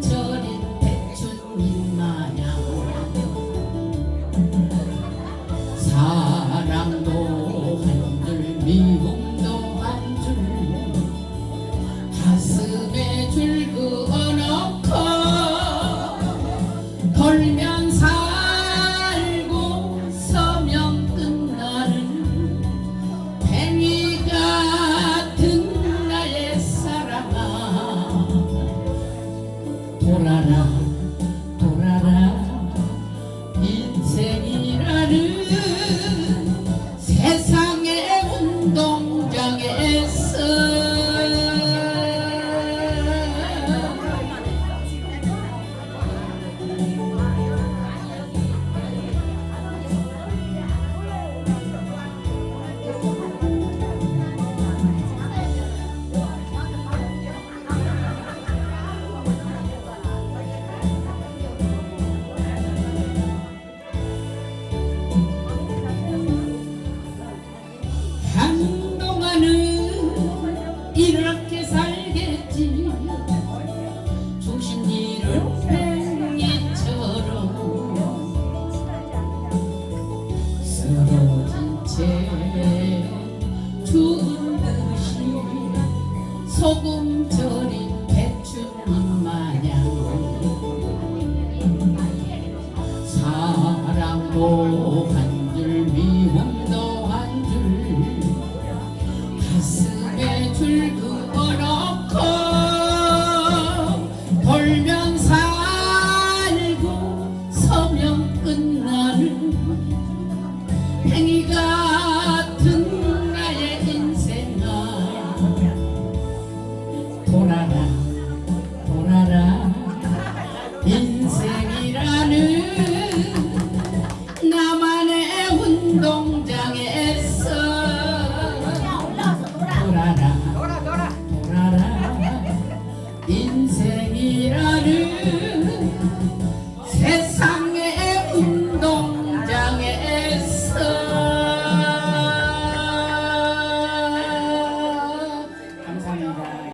to know. 이렇게 살겠지. 정신이를 팽이처럼 쓰러진 채 두은 듯이 소금 절인 배추잎만 이라는 세상